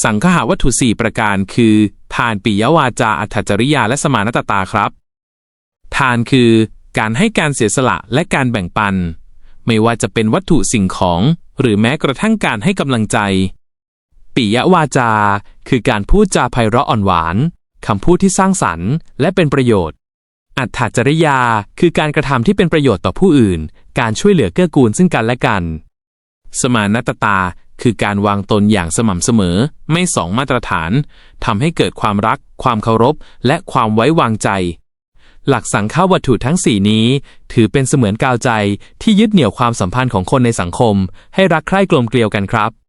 สังคหาวัตถุสี่ประการคือ ทานปิยวาจาอัตถจริยาและสมานตตาครับ ทานคือ การให้การเสียสละและการแบ่งปัน ไม่ว่าจะเป็นวัตถุสิ่งของ หรือแม้กระทั่งการให้กำลังใจ ปิยวาจา คือการพูดจาไพเราะอ่อนหวานคำพูดที่สร้างสรรค์ และเป็นประโยชน์ อัตถจริยา คือการกระทำที่เป็นประโยชน์ต่อผู้อื่น การช่วยเหลือเกื้อกูลซึ่งกันและกัน สมานตตาคือการวางตนอย่างสม่ำเสมอ ไม่สองมาตรฐานทำให้เกิดความรัก ความเคารพ และความไว้วางใจ หลักสังฆาวัตถุทั้งสี่นี้ ถือเป็นเสมือนกาวใจที่ยึดเหนี่ยวความสัมพันธ์ของคนในสังคม ให้รักใคร่กลมเกลียวกันครับ